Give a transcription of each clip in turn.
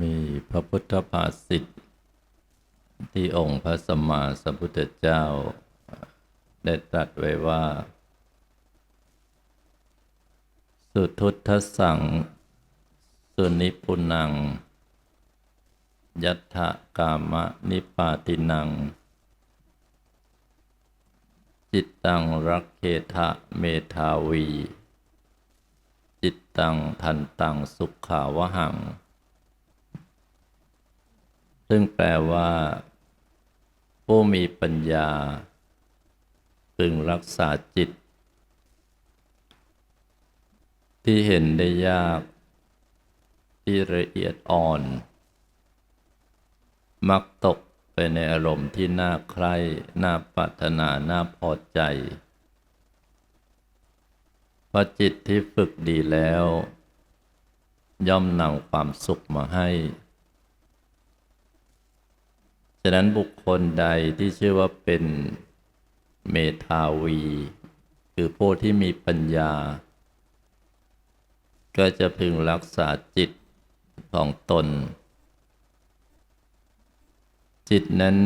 มีพระพุทธภาษิตที่องค์พระสัมมาสัมพุทธเจ้า ได้ตรัสไว้ว่า สุทุทธสัง สุนิปุนัง ยัตถกามะนิปาตินัง จิตตังรักเคทะเมทาวี จิตตังทันตังสุขาวหัง ซึ่งแปลว่า ผู้มีปัญญาพึงรักษาจิต ที่เห็นได้ยาก ที่ละเอียดอ่อน มักตกไปในอารมณ์ที่น่าใคร่น่าปรารถนา น่าพอใจ เพราะจิตที่ฝึกดีแล้ว ย่อมนำความสุขมาให้ ฉะนั้นบุคคลใดที่ชื่อว่าเป็นเมธาวี คือผู้ที่มีปัญญา ก็จะพึงรักษาจิตของตน จิตนั้น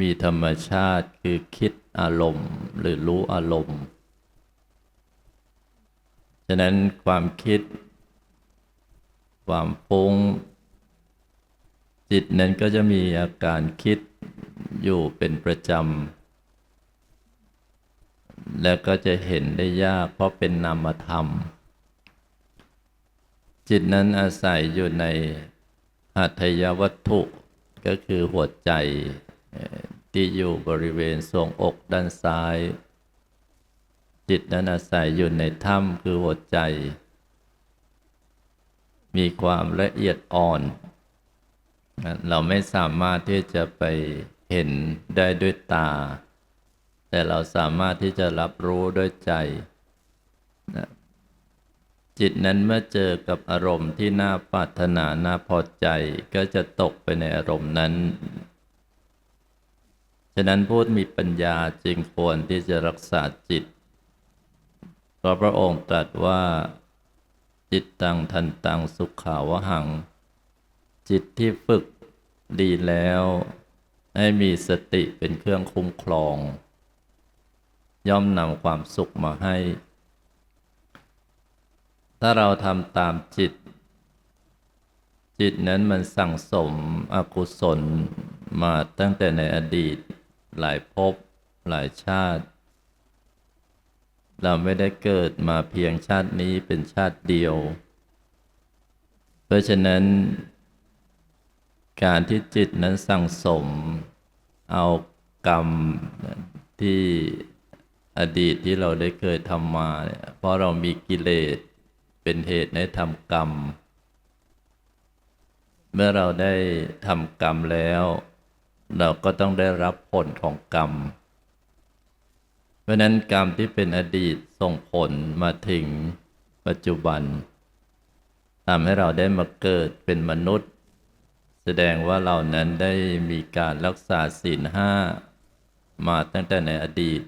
มีธรรมชาติคือคิดอารมณ์ หรือรู้อารมณ์ ฉะนั้นความคิด ความฟุ้ง จิตนั้นก็จะมีอาการคิดอยู่เป็นประจำ แล้วก็จะเห็นได้ยากเพราะเป็นนามธรรม จิตนั้นอาศัยอยู่ในหัตถยวัตถุก็คือหัวใจที่อยู่บริเวณทรงอกด้านซ้าย จิตนั้นอาศัยอยู่ในถ้ำคือหัวใจ มีความละเอียดอ่อน เราไม่สามารถที่จะไปเห็นได้ด้วยตา แต่เราสามารถที่จะรับรู้ด้วยใจจิตนั้นเมื่อเจอกับอารมณ์ที่น่าปรารถนาน่าพอใจ ก็จะตกไปในอารมณ์นั้น ฉะนั้นผู้มีปัญญาจึงควรที่จะรักษาจิต เพราะพระองค์ตรัสว่า จิตตังทันตังสุขาวหัง จิตที่ฝึกดีแล้ว ให้มีสติเป็นเครื่องคุ้มครอง ย่อมนำความสุขมาให้ ถ้าเราทำตามจิต จิตนั้นมันสั่งสมอกุศลมาตั้งแต่ในอดีต หลายภพหลายชาติ เราไม่ได้เกิดมาเพียงชาตินี้เป็นชาติเดียว เพราะฉะนั้น การที่จิตนั้นสั่งสม เอากรรมที่อดีตที่เราได้เคยทำมาเนี่ยเพราะเรามีกิเลสเป็นเหตุให้ทำกรรม เมื่อเราได้ทำกรรมแล้ว เราก็ต้องได้รับผลของกรรม เพราะนั้นกรรมที่เป็นอดีตส่งผลมาถึงปัจจุบันทำให้เราได้มาเกิดเป็นมนุษย์ ดงว่าเรานั้นได้มีการรักษาศีลห้ามาตั้งแต่ในอดีต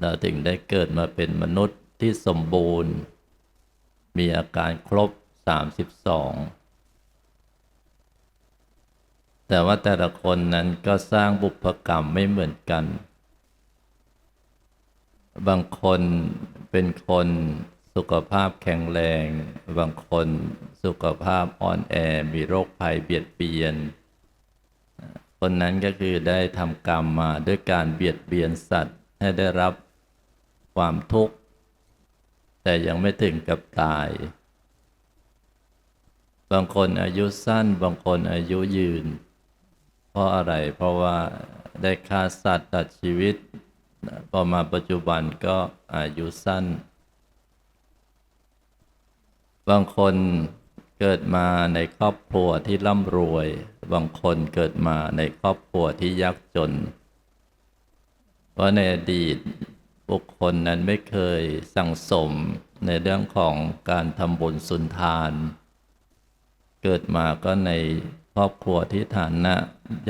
เราถึงได้เกิดมาเป็นมนุษย์ที่สมบูรณ์ มีอาการครบ 32 แต่ว่าแต่ละคนนั้นก็สร้างบุพกรรมไม่เหมือนกัน บางคนเป็นคน สุขภาพแข็งแรง บางคนสุขภาพอ่อนแอ มีโรคภัยเบียดเบียน คนนั้นก็คือได้ทำกรรมมาด้วยการเบียดเบียนสัตว์ให้ได้รับความทุกข์ แต่ยังไม่ถึงกับตาย บางคนอายุสั้น บางคนอายุยืน เพราะอะไร เพราะว่าได้ฆ่าสัตว์ตัดชีวิต พอมาปัจจุบันก็อายุสั้น บางคนเกิดมาในครอบครัวที่ร่ำรวย บางคนเกิดมาในครอบครัวที่ยากจน เพราะในอดีตบุคคลนั้นไม่เคยสั่งสมในเรื่องของการทำบุญสุนทาน เกิดมาก็ในครอบครัวที่ฐานะ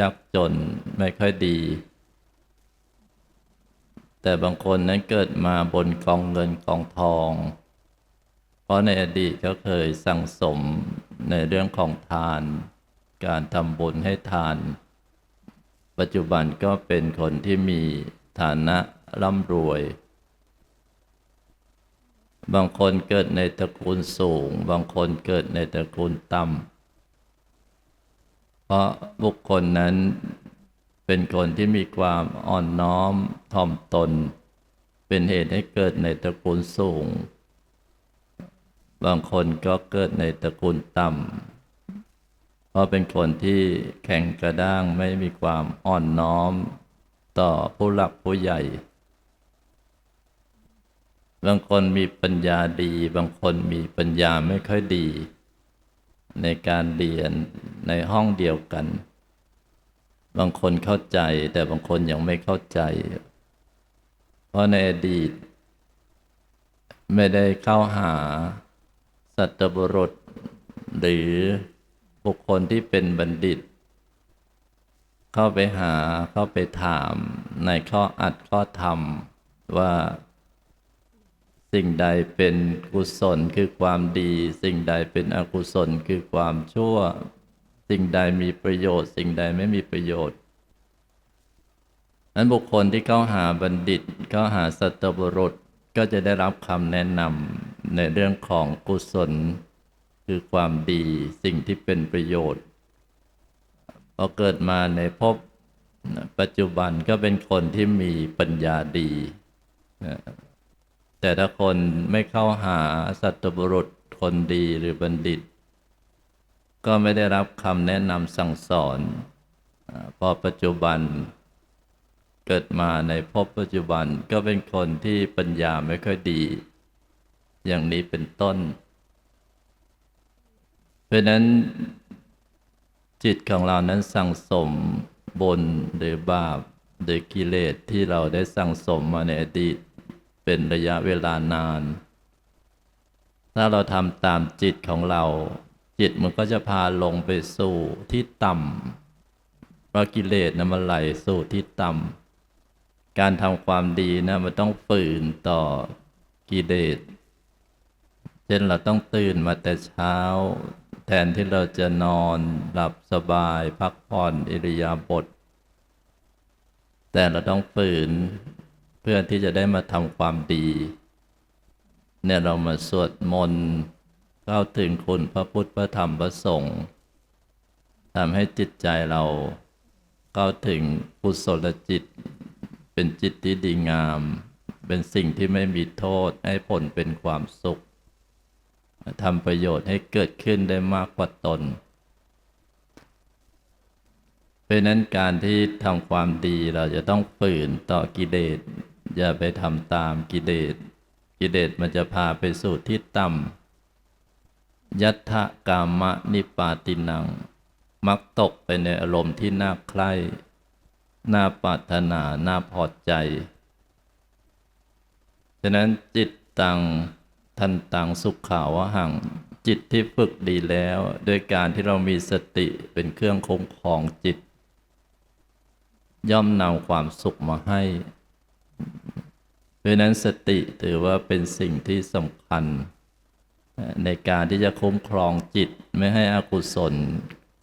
ยากจนไม่ค่อยดี แต่บางคนนั้นเกิดมาบนกองเงินกองทอง ราะในอดีตก็เคยสั่งสมในเรื่องของทาน การทำบุญให้ทาน ปัจจุบันก็เป็นคนที่มีฐานะร่ำรวย บางคนเกิดในตระกูลสูง บางคนเกิดในตระกูลต่ำ เพราะบุคคลนั้นเป็นคนที่มีความอ่อนน้อมถ่อมตน เป็นเหตุให้เกิดในตระกูลสูง บางคนก็เกิดในตระกูลต่ำเพราะเป็นคนที่แข็งกระด้างไม่มีความอ่อนน้อมต่อผู้หลักผู้ใหญ่ บางคนมีปัญญาดี บางคนมีปัญญาไม่ค่อยดี ในการเรียนในห้องเดียวกัน บางคนเข้าใจแต่บางคนยังไม่เข้าใจ เพราะในอดีต ไม่ได้เข้าหา สัตบุรุษ หรือบุคคลที่เป็นบัณฑิต เข้าไปหาเข้าไปถามในข้ออัดข้อธรรมว่าสิ่งใดเป็นกุศลคือความดี สิ่งใดเป็นอกุศลคือความชั่ว สิ่งใดมีประโยชน์ สิ่งใดไม่มีประโยชน์นั้นบุคคลที่เข้าหาบัณฑิตเข้าหาสัตบุรุษก็จะได้รับคำแนะนำ ในเรื่องของกุศล คือความดีสิ่งที่เป็นประโยชน์พอเกิดมาในภพปัจจุบันก็เป็นคนที่มีปัญญาดี แต่ถ้าคนไม่เข้าหาสัตบุรุษคนดีหรือบัณฑิต ก็ไม่ได้รับคำแนะนำสั่งสอน พอปัจจุบันเกิดมาในภพปัจจุบันก็เป็นคนที่ปัญญาไม่ค่อยดี อย่างนี้เป็นต้น เพราะนั้นจิตของเรานั้นสั่งสมบนหรือบาปหรือกิเลสที่เราได้สั่งสมมาในอดีตเป็นระยะเวลานาน ถ้าเราทำตามจิตของเรา จิตมันก็จะพาลงไปสู่ที่ต่ำเพราะกิเลสนะมันไหลสู่ที่ต่ำการทำความดีนะมันต้องฝืนต่อกิเลส ช่นเราต้องตื่นมาแต่เช้า แทนที่เราจะนอนหลับสบายพักผ่อนอิริยาบถแต่เราต้องฝืนเพื่อที่จะได้มาทำความดี เนี่ยเรามาสวดมนต์เข้าถึงคุณพระพุทธพระธรรมพระสงฆ์ทำให้จิตใจเราเข้าถึงกุศลจิต เป็นจิตที่ดีงาม เป็นสิ่งที่ไม่มีโทษให้ผลเป็นความสุข ทำประโยชน์ให้เกิดขึ้นได้มากกว่าตน เพราะนั้นการที่ทำความดีเราจะต้องฝืนต่อกิเลสอย่าไปทำตามกิเลสกิเลสมันจะพาไปสู่ที่ต่ำยัตถกามะนิปาตินัง มักตกไปในอารมณ์ที่น่าใคร่น่าปรารถนา น่าพอใจ ฉะนั้นจิตตัง ทันตังสุขขาวหังจิตที่ฝึกดีแล้ว โดยการที่เรามีสติเป็นเครื่องคุ้มครองจิต ย่อมนำความสุขมาให้เพราะนั้นสติถือว่าเป็นสิ่งที่สำคัญ ในการที่จะคุ้มครองจิตไม่ให้อกุศล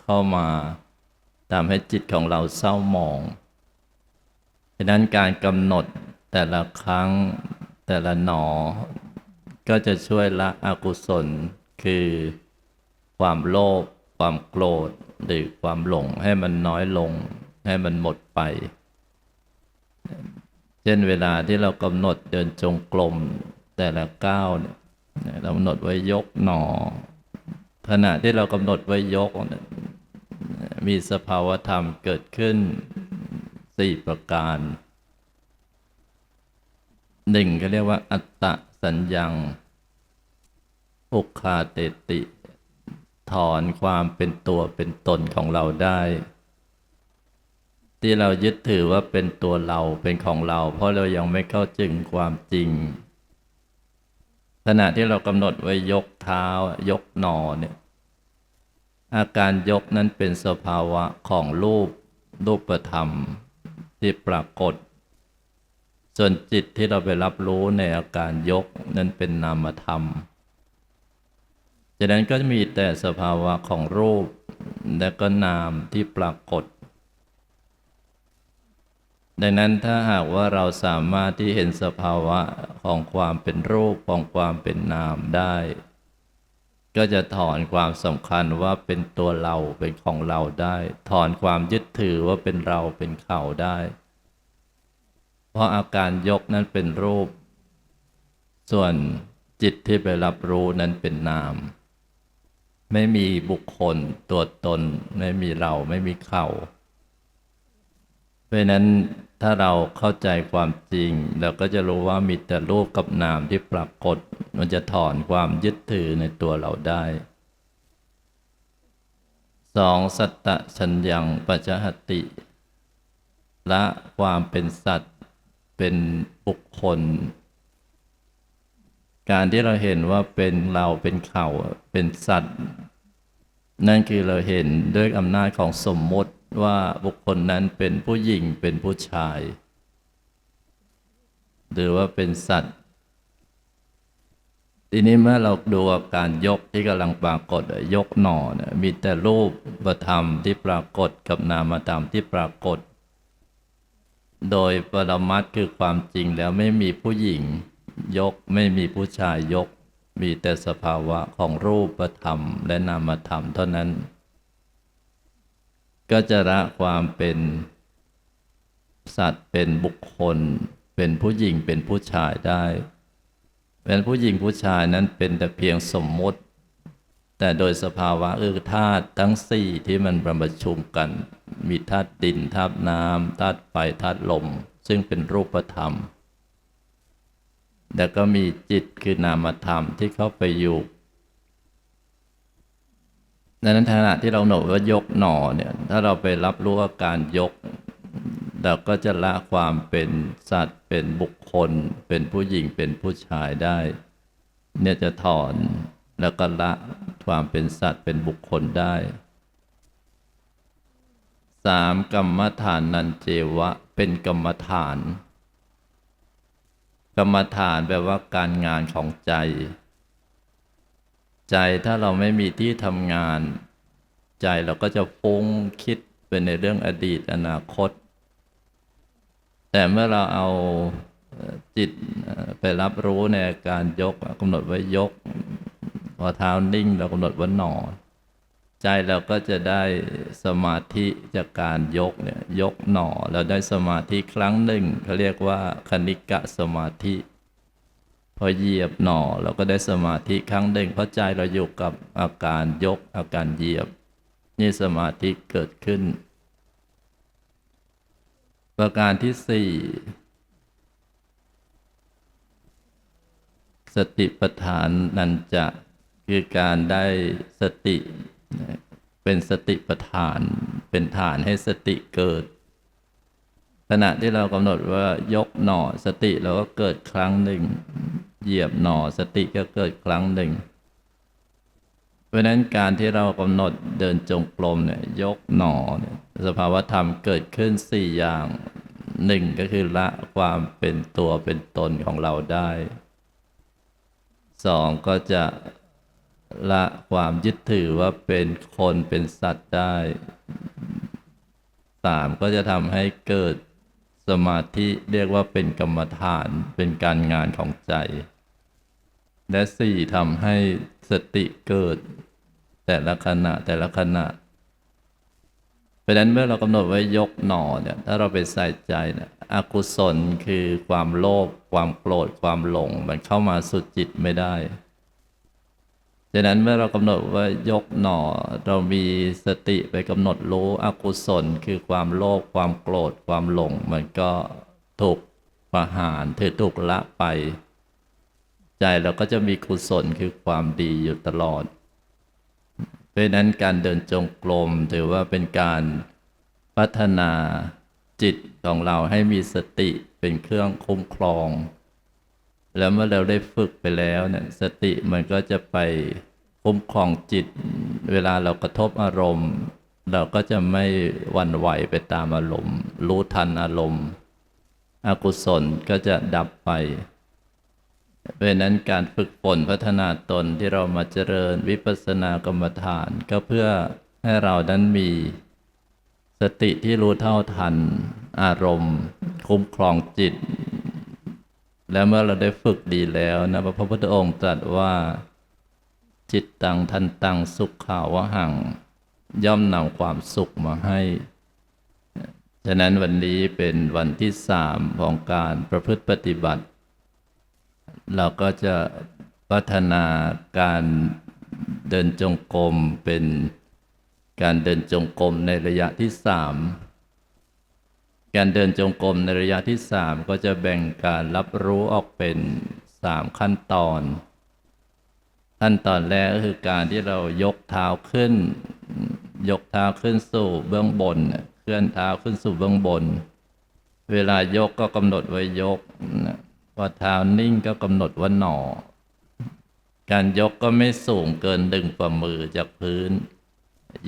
เข้ามาทำให้จิตของเราเศร้าหมองเพราะนั้นการกำหนดแต่ละครั้งแต่ละหนอ ก็จะช่วยละอกุศล คือความโลภความโกรธหรือความหลงให้มันน้อยลง ให้มันหมดไป เช่นเวลาที่เรากำหนดเดินจงกรมแต่ละก้าวเนี่ยเรากำหนดไว้ยกหนอ ขณะที่เรากำหนดไว้ยก มีสภาวธรรมเกิดขึ้นสี่ประการหนึ่งก็เรียกว่าอัตตะ สัญญังอุคาเตติ ถอนความเป็นตัวเป็นตนของเราได้ ที่เรายึดถือว่าเป็นตัวเราเป็นของเรา เพราะเรายังไม่เข้าจึงความจริง ขณะที่เรากำหนดไว้ยกเท้ายกหนอเนี่ยอาการยกนั้นเป็นสภาวะของรูปรูปธรรมที่ปรากฏ ส่วนจิตที่เราไปรับรู้ในอาการยกนั้นเป็นนามธรรมจากนั้นก็จะมีแต่สภาวะของรูป และก็นามที่ปรากฏ ดังนั้นถ้าหากว่าเราสามารถที่เห็นสภาวะของความเป็นรูปของความเป็นนามได้ ก็จะถอนความสำคัญว่าเป็นตัวเราเป็นของเราได้ ถอนความยึดถือว่าเป็นเราเป็นเขาได้ เพราะอาการยกนั้นเป็นรูป ส่วนจิตที่ไปรับรู้นั้นเป็นนาม ไม่มีบุคคลตัวตน ไม่มีเราไม่มีเขาเพราะนั้นถ้าเราเข้าใจความจริง เราก็จะรู้ว่ามีแต่รูปกับนามที่ปรากฏ มันจะถอนความยึดถือในตัวเราได้สองสัตตะชัญญังปัจจหติ ละความเป็นสัตว์ เป็นบุคคล การที่เราเห็นว่าเป็นเราเป็นเขาเป็นสัตว์ นั่นคือเราเห็นด้วยอำนาจของสมมติว่าบุคคลนั้นเป็นผู้หญิงเป็นผู้ชาย หรือว่าเป็นสัตว์ ทีนี้เมื่อเราดูอาการยกที่กำลังปรากฏยกหน่อนมีแต่รูปธรรมที่ปรากฏกับนามธรรมที่ปรากฏ โดยปรมัตคือความจริงแล้วไม่มีผู้หญิงยกไม่มีผู้ชายยก มีแต่สภาวะของรูปธรรมและนามธรรมเท่านั้น ก็จะละความเป็นสัตว์เป็นบุคคล เป็นผู้หญิงเป็นผู้ชายได้เป็นผู้หญิงผู้ชายนั้นเป็นแต่เพียงสมมติ แต่โดยสภาวะคือธาตุทั้งสี่ที่มันประชุมกัน มีธาตุดินธาตุน้ำธาตุไฟธาตุลม ซึ่งเป็นรูปธรรม แล้วก็มีจิตคือนามธรรมที่เข้าไปอยู่ดังนั้นขณะที่เราหนว่ายกหน่อเนี่ย ถ้าเราไปรับรู้อาการยก เราก็จะละความเป็นสัตว์เป็นบุคคล เป็นผู้หญิงเป็นผู้ชายได้ เนี่ยจะถอน แล้วก็ละความเป็นสัตว์เป็นบุคคลได้สามกรรมฐานนันเจวะเป็นกรรมฐาน กรรมฐานแปลว่าการงานของใจ ใจถ้าเราไม่มีที่ทำงาน ใจเราก็จะฟุ้งคิดเป็นในเรื่องอดีตอนาคต แต่เมื่อเราเอาจิตไปรับรู้ในการยกกำหนดไว้ยก พอเท้านิ่งเรากำหนดว่าหนอ ใจเราก็จะได้สมาธิจากการยกเนี่ยยกหน่อเราได้สมาธิครั้งหนึ่งเขาเรียกว่าคณิกะสมาธิ พอเหยียบหน่อเราก็ได้สมาธิครั้งหนึ่งเพราะใจเราอยู่กับอาการยกอาการเหยียบ นี่สมาธิเกิดขึ้น ประการที่สี่สติปัฏฐานนันจะ คือการได้สติเป็นสติปัฏฐาน เป็นฐานให้สติเกิด ขณะที่เรากำหนดว่ายกหน่อสติเราก็เกิดครั้งหนึ่ง เหยียบหน่อสติก็เกิดครั้งหนึ่ง เพราะนั้นการที่เรากำหนดเดินจงกรมเนี่ยยกหน่อเนี่ยสภาวธรรมเกิดขึ้นสี่อย่างหนึ่งก็คือละความเป็นตัวเป็นตนของเราได้สองก็จะ ละความยึดถือว่าเป็นคนเป็นสัตว์ได้สามก็จะทำให้เกิดสมาธิเรียกว่าเป็นกรรมฐานเป็นการงานของใจ และสี่ทำให้สติเกิด แต่ละขณะแต่ละขณะเพราะนั้นเมื่อเรากำหนดไว้ยกหน่อเนี่ยถ้าเราไปใส่ใจเนี่ยอกุศลคือความโลภความโกรธความหลง มันเข้ามาสุดจิตไม่ได้ ฉะนั้นเมื่อเรากำหนดว่ายกหน่อ เรามีสติไปกำหนดรู้อกุศลคือความโลภความโกรธความหลง มันก็ถูกประหารถือถูกละไป ใจเราก็จะมีกุศลคือความดีอยู่ตลอด เพราะนั้นการเดินจงกรมถือว่าเป็นการพัฒนาจิตของเราให้มีสติเป็นเครื่องคุ้มครอง แล้วเมื่อเราได้ฝึกไปแล้วเนี่ยสติมันก็จะไปคุ้มครองจิต เวลาเรากระทบอารมณ์ เราก็จะไม่วันไหวไปตามอารมณ์ รู้ทันอารมณ์อกุศลก็จะดับไปเพราะฉะนั้นการฝึกฝนพัฒนาตนที่เรามาเจริญวิปัสสนากรรมฐาน ก็เพื่อให้เรานั้นมีสติที่รู้เท่าทัน อารมณ์ คุ้มครองจิต และเมื่อเราได้ฝึกดีแล้วนะพระพุทธองค์ตรัสว่า จิตตังทันตังสุขขาวหัง ย่อมนำความสุขมาให้ ฉะนั้นวันนี้เป็นวันที่สามของการประพฤติปฏิบัติ เราก็จะพัฒนาการเดินจงกรมเป็นการเดินจงกรมในระยะที่สาม การเดินจงกรมในระยะที่สามก็จะแบ่งการรับรู้ออกเป็นสามขั้นตอน ขั้นตอนแรกก็คือการที่เรายกเท้าขึ้น ยกเท้าขึ้นสู่เบื้องบน เคลื่อนเท้าขึ้นสู่เบื้องบน เวลายกก็กำหนดไว้ยกพอเท้านิ่งก็กำหนดว่าหนอ การยกก็ไม่สูงเกินดึงฝ่ามือจากพื้น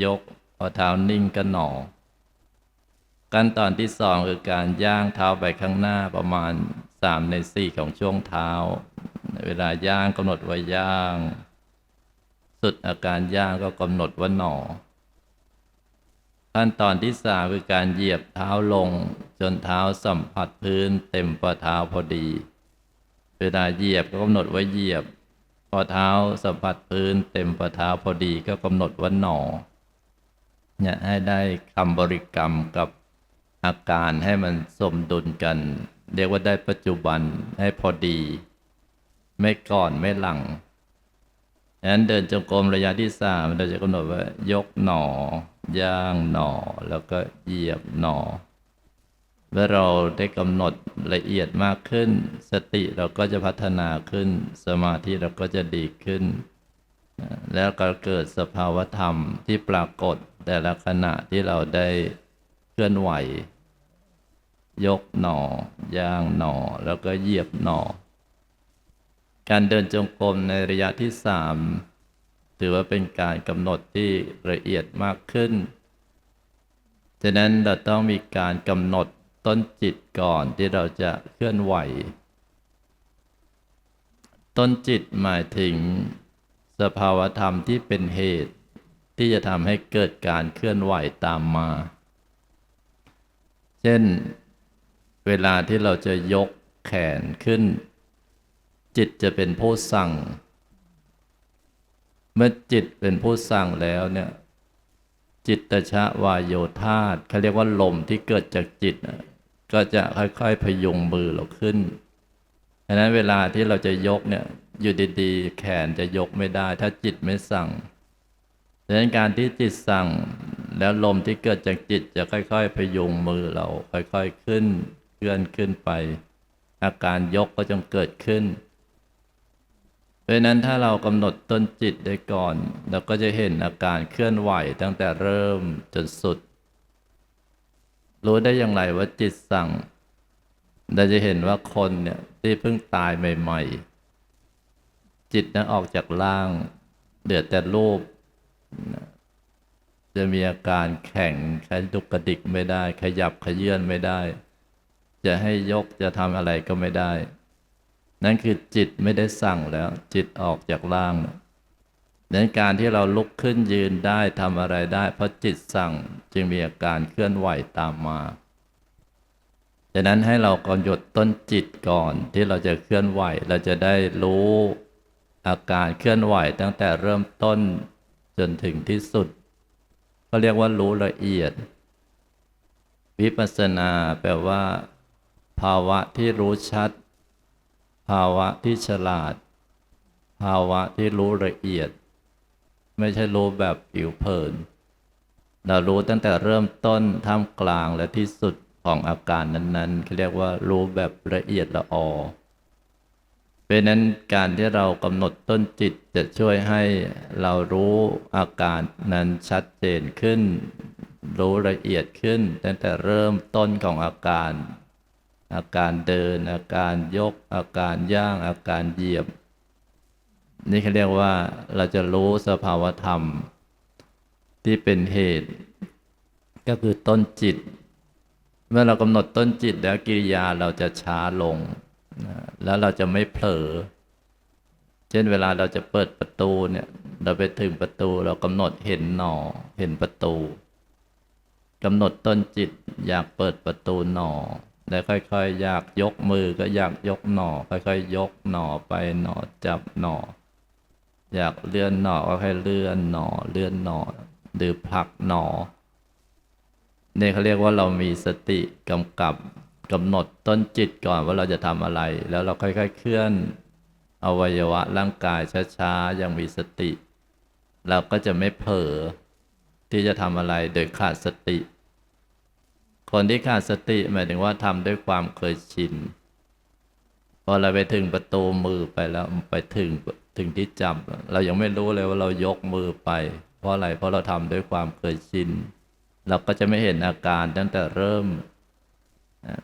ยกพอเท้านิ่งก็หนอ ขั้นตอนที่สองคือการย่างเท้าไปข้างหน้าประมาณสามในสี่ของช่วงเท้า เวลาย่างกำหนดว่าย่าง สุดอาการย่างก็กำหนดว่าหนอ ขั้นตอนที่สามคือการเหยียบเท้าลง จนเท้าสัมผัสพื้นเต็มฝ่าเท้าพอดี เวลาเหยียบก็กำหนดว่าเหยียบ พอเท้าสัมผัสพื้นเต็มฝ่าเท้าพอดีก็กำหนดว่าหนอเนี่ยให้ได้คำบริกรรมกับ อาการให้มันสมดุลกัน เรียกว่าได้ปัจจุบันให้พอดี ไม่ก่อนไม่หลังฉะนั้นเดินจงกรมระยะที่สามเราจะกำหนดว่ายกหนอย่างหนอ แล้วก็เหยียบหนอเมื่อเราได้กำหนดละเอียดมากขึ้น สติเราก็จะพัฒนาขึ้น สมาธิเราก็จะดีขึ้น แล้วก็เกิดสภาวธรรมที่ปรากฏแต่ละขณะที่เราได้ ลื่อนไหว ยกหนอย่าง หนอ แล้วก็เหยียบหนอ การเดินจงกรมในระยะที่สามถือว่าเป็นการกำหนดที่ละเอียดมากขึ้นฉะนั้นเราต้องมีการกำหนดต้นจิตก่อนที่เราจะเคลื่อนไหว ต้นจิตหมายถึงสภาวธรรมที่เป็นเหตุ ที่จะทำให้เกิดการเคลื่อนไหวตามมา เช่นเวลาที่เราจะยกแขนขึ้น จิตจะเป็นผู้สั่ง เมื่อจิตเป็นผู้สั่งแล้วเนี่ยจิตตชะวายโยธาตเขาเรียกว่าลมที่เกิดจากจิตก็จะค่อยๆพยุงมือเราขึ้นดังนั้นเวลาที่เราจะยกเนี่ยอยู่ดีๆ แขนจะยกไม่ได้ ถ้าจิตไม่สั่งดังนั้นการที่จิตสั่ง แล้วลมที่เกิดจากจิตจะค่อย ๆ พยุงมือเราค่อยๆขึ้นเคลื่อนขึ้นไป อาการยกก็จงเกิดขึ้น เพราะนั้นถ้าเรากำหนดต้นจิตได้ก่อน เราก็จะเห็นอาการเคลื่อนไหวตั้งแต่เริ่มจนสุด รู้ได้อย่างไรว่าจิตสั่ง เราจะเห็นว่าคนเนี่ยที่เพิ่งตายใหม่ ๆ จิตนั้นออกจากร่างเดือดแต่รูป จะมีอาการแข็งใช้ดุกกระดิกไม่ได้ ขยับขยื่นไม่ได้ จะให้ยกจะทำอะไรก็ไม่ได้ นั่นคือจิตไม่ได้สั่งแล้ว จิตออกจากร่างดังนั้นการที่เราลุกขึ้นยืนได้ทำอะไรได้ เพราะจิตสั่งจึงมีอาการเคลื่อนไหวตามมาดังนั้นให้เรากำหนดต้นจิตก่อนที่เราจะเคลื่อนไหว เราจะได้รู้อาการเคลื่อนไหวตั้งแต่เริ่มต้นจนถึงที่สุด ก็เรียกว่ารู้ละเอียด วิปัสสนาแปลว่า ภาวะที่รู้ชัด ภาวะที่ฉลาด ภาวะที่รู้ละเอียด ไม่ใช่รู้แบบผิวเผิน เรารู้ตั้งแต่เริ่มต้นท่ามกลางและที่สุดของอาการนั้นๆเขาเรียกว่ารู้แบบละเอียดละออ เพราะนั้นการที่เรากำหนดต้นจิตจะช่วยให้เรารู้อาการนั้นชัดเจนขึ้น รู้ละเอียดขึ้น ตั้งแต่เริ่มต้นของอาการ อาการเดิน อาการยก อาการย่าง อาการเหยียบ นี่เขาเรียกว่าเราจะรู้สภาวธรรม ที่เป็นเหตุ ก็คือต้นจิต เมื่อเรากำหนดต้นจิตแล้วกิริยาเราจะช้าลง แล้วเราจะไม่เผลอ เช่นเวลาเราจะเปิดประตูเนี่ย เราไปถึงประตูเรากำหนดเห็นหนอ เห็นประตูกำหนดต้นจิตอยากเปิดประตูหนอ แล้วค่อยๆ อยากยกมือก็อยากยกหนอ ค่อยๆ ยกหนอไปหนอจับหนอ อยากเลื่อนหนอก็ค่อยเลื่อนหนอ เลื่อนหนอ หรือผลักหนอเนี่ยเขาเรียกว่าเรามีสติกำกับ กำหนดต้นจิตก่อนว่าเราจะทำอะไร แล้วเราค่อยๆเคลื่อนอวัยวะร่างกายช้าๆอย่างมีสติ เราก็จะไม่เผลอที่จะทำอะไรโดยขาดสติ คนที่ขาดสติหมายถึงว่าทำด้วยความเคยชินพอเราไปถึงประตูมือไปแล้วไปถึงถึงที่จับ เรายังไม่รู้เลยว่าเรายกมือไป เพราะอะไรเพราะเราทำด้วยความเคยชินเราก็จะไม่เห็นอาการตั้งแต่เริ่ม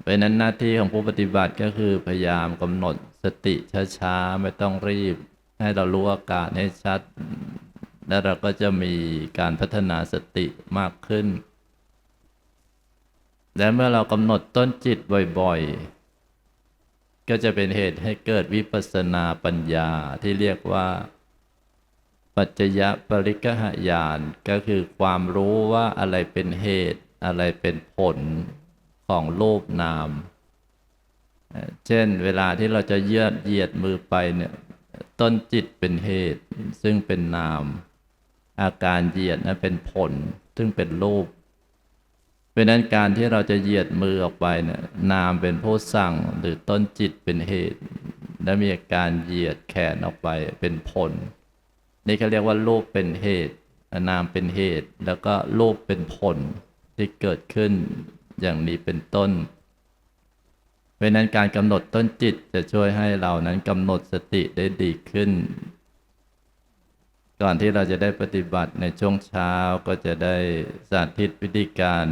เพราะนั้นหน้าที่ของผู้ปฏิบัติก็คือพยายามกำหนดสติช้าๆ ไม่ต้องรีบ ให้เรารู้อาการให้ชัด แล้วเราก็จะมีการพัฒนาสติมากขึ้น และเมื่อเรากำหนดต้นจิตบ่อยๆ ก็จะเป็นเหตุให้เกิดวิปัสสนาปัญญาที่เรียกว่า ปัจจยปริกหญาณก็คือความรู้ว่าอะไรเป็นเหตุอะไรเป็นผล ของรูปนาม เช่นเวลาที่เราจะเยือดเหยียดมือไปเนี่ยต้นจิตเป็นเหตุ ซึ่งเป็นนาม อาการเหยียดนั้นเป็นผล ซึ่งเป็นรูปเพราะฉะนั้นการที่เราจะเหยียดมือออกไปเนี่ยนามเป็นผู้สั่งหรือต้นจิตเป็นเหตุ และมีอาการเหยียดแขนออกไปเป็นผล นี่เขาเรียกว่ารูปเป็นเหตุนามเป็นเหตุ แล้วก็รูปเป็นผลที่เกิดขึ้น อย่างนี้เป็นต้น เพราะนั้นการกำหนดต้นจิตจะช่วยให้เรานั้นกำหนดสติได้ดีขึ้น ก่อนที่เราจะได้ปฏิบัติในช่วงเช้าก็จะได้สาธิตวิธีการ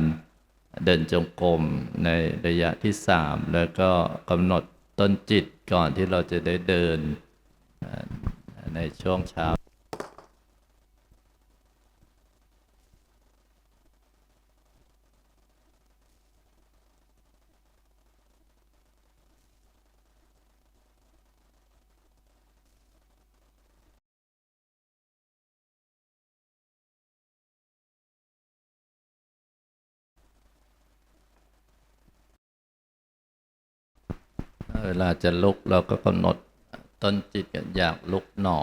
เดินจงกรมในระยะที่สามแล้วก็กำหนดต้นจิตก่อนที่เราจะได้เดินในช่วงเช้า ลาจะลุกเราก็กำหนดต้นจิตกันอยากลุกหนอ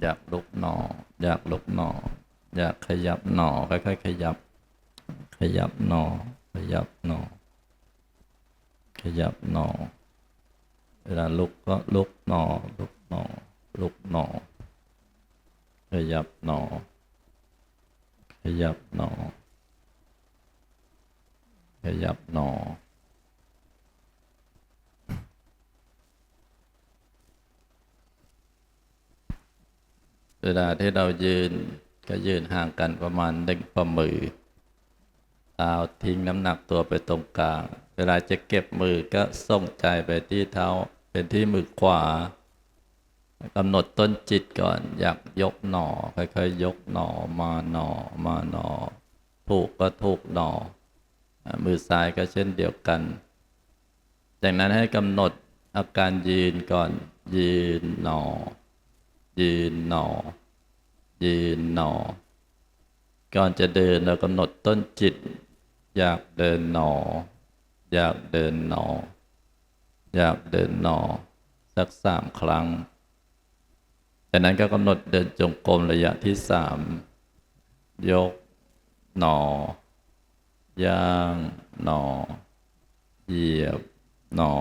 อยากลุกหนอ อยากลุกหนอ อยากขยับหนอค่อยๆขยับ ขยับหนอ ขยับหนอ ขยับหนอ เวลาลุกก็ลุกหนอ ลุกหนอ ลุกหนอ ขยับหนอ ขยับหนอ ขยับหนอ เวลาที่เรายืนก็ยืนห่างกันประมาณหนึ่งฝ่ามือเท้าทิ้งน้ำหนักตัวไปตรงกลาง เวลาจะเก็บมือก็ส่งใจไปที่เท้าเป็นที่มือขวากำหนดต้นจิตก่อน อยากยกหนอค่อยๆยกหนอมาหนอมาหนอ ถูกก็ถูกหนออ่ามือซ้ายก็เช่นเดียวกัน จากนั้นให้กำหนดอาการยืนก่อนยืนหนอ ยืนหนอ ยืนหนอ ก่อนจะเดินเรากำหนดต้นจิต อยากเดินหนอ อยากเดินหนอ อยากเดินหนอ สักสามครั้ง จากนั้นก็กำหนดเดินจงกรมระยะที่สามยกหนอย่างหนอ เหยียบหนอ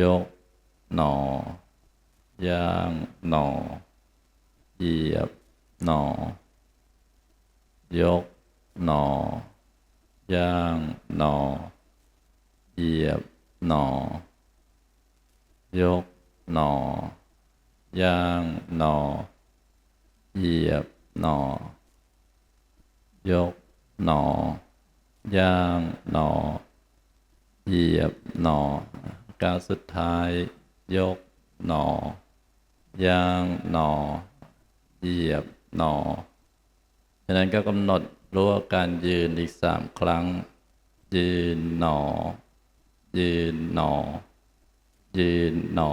ยกหนอ ย่างหนอ เหยียบหนอ ยกหนอย่างหนอ เหยียบหนอยกหนอย่างหนอ เหยียบหนอยกหนอย่างหนอ เหยียบหนอก้าวสุดท้าย ยกหนอ ย่างหนอ เหยียบหนอฉะนั้นก็กำหนดรู้ว่าการยืนอีกสามครั้ง ยืนหนอ ยืนหนอ ยืนหนอ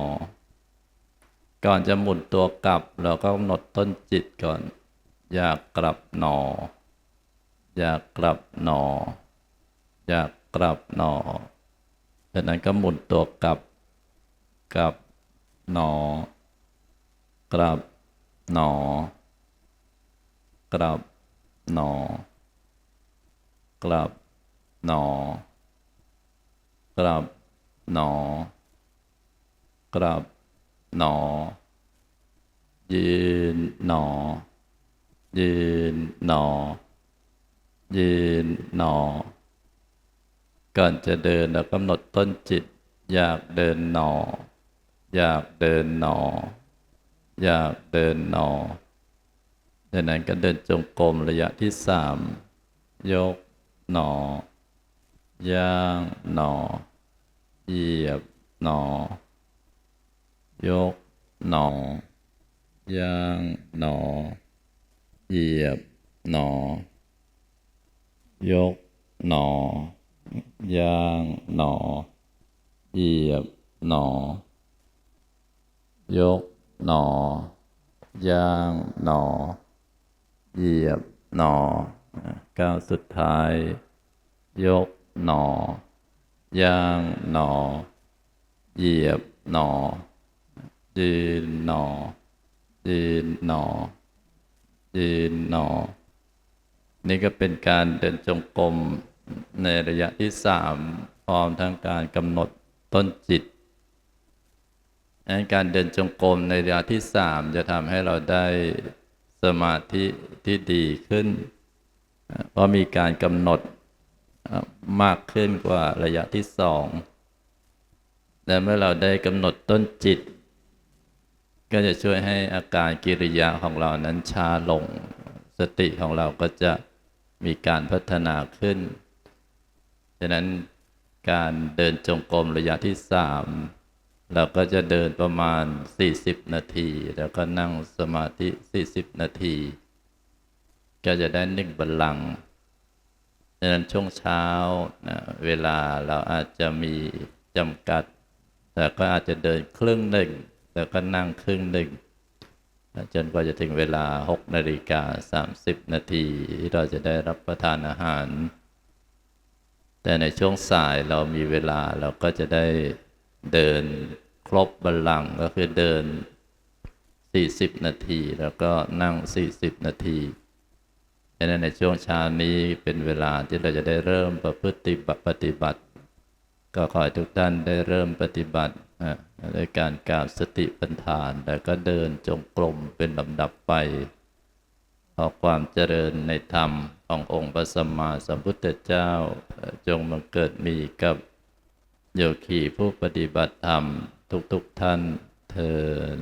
ก่อนจะหมุนตัวกลับ เราก็กำหนดต้นจิตก่อน อยากกลับหนอ อยากกลับหนอ อยากกลับหนอจากนั้นก็หมุนตัวกลับกลับหนอ กลับหนอกลับหนอกลับหนอกลับหนอกลับหนอ ยืนหนอ ยืนหนอ ยืนหนอ ก่อนจะเดินเรากำหนดต้นจิต อยากเดินหนอ อยากเดินหนอ อยากเดินหนอจากนั้นก็เดินจงกรมระยะที่สามยกหนอย่างหนอเหยียบหนอยกหนอย่างหนอเหยียบหนอยกหนอย่างหนอเหยียบหนอยก หนอย่างหนอ เหยียบหนอก้าวสุดท้าย ยกหนอย่างหนอ เหยียบหนอยืนหนอยืนหนอยืนหนอ นี่ก็เป็นการเดินจงกรมในระยะที่สามพร้อมทั้งการกำหนดต้นจิต นั้นการเดินจงกรมในระยะที่สามจะทำให้เราได้สมาธิที่ดีขึ้น เพราะมีการกำหนดมากขึ้นกว่าระยะที่สองและเมื่อเราได้กำหนดต้นจิต ก็จะช่วยให้อาการกิริยาของเรานั้นช้าลง สติของเราก็จะมีการพัฒนาขึ้น ฉะนั้นการเดินจงกรมระยะที่สาม เราก็จะเดินประมาณ 40 นาที แล้วก็นั่งสมาธิ 40 นาที ก็จะได้นึ่งบัลลังก์ฉะนั้นช่วงเช้านะเวลาเราอาจจะมีจำกัด แต่ก็อาจจะเดินครึ่งหนึ่ง แล้วก็นั่งครึ่งหนึ่ง จนกว่าจะถึงเวลา 6 นาฬิกา 30 นาทีที่เราจะได้รับประทานอาหาร แต่ในช่วงสายเรามีเวลาเราก็จะได้เดิน ครบบัลลังก์ก็คือเดิน 40 นาที แล้วก็นั่ง 40 นาทีดังนั้นในช่วงเช้านี้เป็นเวลาที่เราจะได้เริ่มประพฤติปฏิบัติ ก็ขอให้ทุกท่านได้เริ่มปฏิบัตินะโดยการกราบสติปัฏฐาน แล้วก็เดินจงกรมเป็นลำดับไปขอความเจริญในธรรมขององค์พระสัมมาสัมพุทธเจ้าจงบังเกิดมีกับโยคีผู้ปฏิบัติธรรม ทุกๆทท่านเทอ